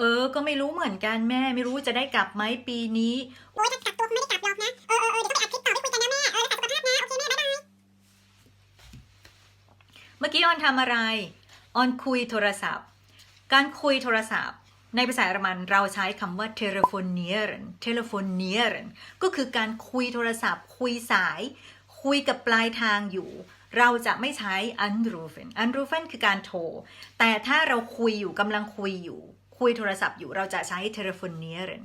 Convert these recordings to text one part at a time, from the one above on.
เออ ก็ไม่รู้เหมือนกันแม่ ไม่รู้จะได้กลับไหมปีนี้ โอ้ยถ้ากักตัวไม่ได้กลับหรอกนะ เออเออเดี๋ยวก็ไปอัดคลิปต่อไม่คุยกันนะแม่ เออรักษาสุขภาพนะ โอเคแม่ บ๊ายบาย เมื่อกี้ออนทำอะไร ออนคุยโทรศัพท์ การคุยโทรศัพท์ ในภาษาเยอรมันเราใช้คำว่า telefonieren telefonieren ก็คือการคุยโทรศัพท์ คุยสาย คุยกับปลายทางอยู่เราจะไม่ใช้ anrufen anrufen คือการโทร แต่ถ้าเราคุยอยู่กำลังคุยอยู่ คุยโทรศัพท์อยู่เราจะใช้ telefonieren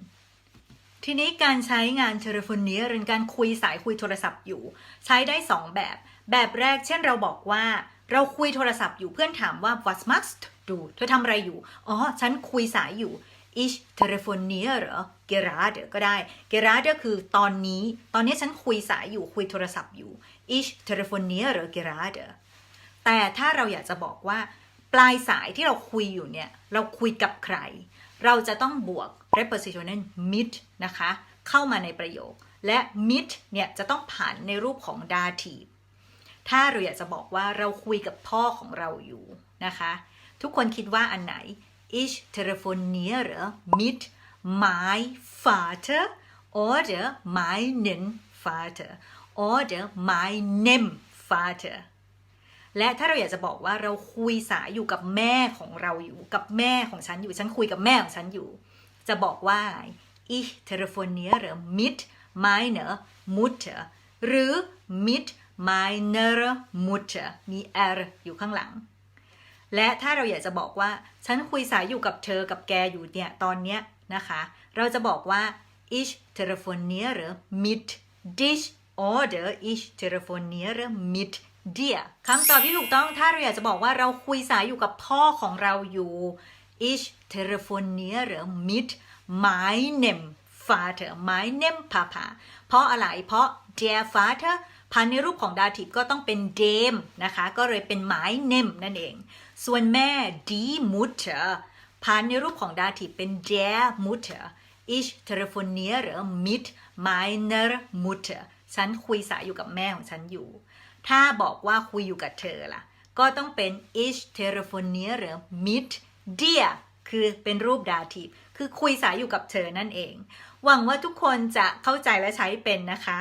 ทีนี้การใช้งาน telefonieren การคุยสายคุยโทรศัพท์อยู่ ใช้ได้ 2 แบบ แบบแรกเช่นเราบอกว่า เราคุยโทรศัพท์อยู่เพื่อนถามว่า was machst du เธอทำอะไรอยู่ อ๋อ ฉันคุยสายอยู่ ich telefoniere gerade ก็ได้ gerade คือตอนนี้ ตอนนี้ฉันคุยสายอยู่คุยโทรศัพท์อยู่ ich telefoniere gerade แต่ถ้าเราอยากจะบอกว่า ปลายสายที่เราคุยอยู่เนี่ย เราคุยกับใคร เราจะต้องบวก prepositional mit นะคะ เข้ามาในประโยค และ mit เนี่ยจะต้องผ่านในรูปของ dative ถ้าเราอยากจะบอกว่าเราคุยกับพ่อของเราอยู่นะคะ ทุกคนคิดว่าอันไหน ich telefoniere mit my Vater oder meinen Vater oder meinem Vater และถ้าเราอยากจะบอกว่าเราคุยสายอยู่กับแม่ของเราอยู่ กับแม่ของฉันอยู่ ฉันคุยกับแม่ของฉันอยู่ จะบอกว่า ich telefoniere mit meiner Mutter หรือ mit meiner Mutter มี r อยู่ข้างหลัง และถ้าเราอยากจะบอกว่า ฉันคุยสายอยู่กับเธอกับแกอยู่เนี่ยตอนเนี้ยนะคะ เราจะบอกว่า ich telefoniere mit dich oder ich telefoniere mit dir คำตอบที่ถูกต้องถ้าเราอยากจะบอกว่าเราคุยสายอยู่กับพ่อของเราอยู่ ich telefoniere mit meinem Vater meinem Papa เพราะอะไร เพราะ der Vater พันในรูปของ dative ก็ต้องเป็น dem นะคะ ก็เลยเป็น meinem นั่นเอง ส่วนแม่ die Mutter พันในรูปของ dative เป็น der Mutter ich telefoniere mit meiner Mutter ฉันคุยสายอยู่กับแม่ของฉันอยู่ ถ้าบอกว่าคุยอยู่กับเธอล่ะ ก็ต้องเป็น ich telefoniere mit dir คือเป็นรูปดาทีฟคือคุยสายอยู่กับเธอนั่นเอง หวังว่าทุกคนจะเข้าใจและใช้เป็นนะคะ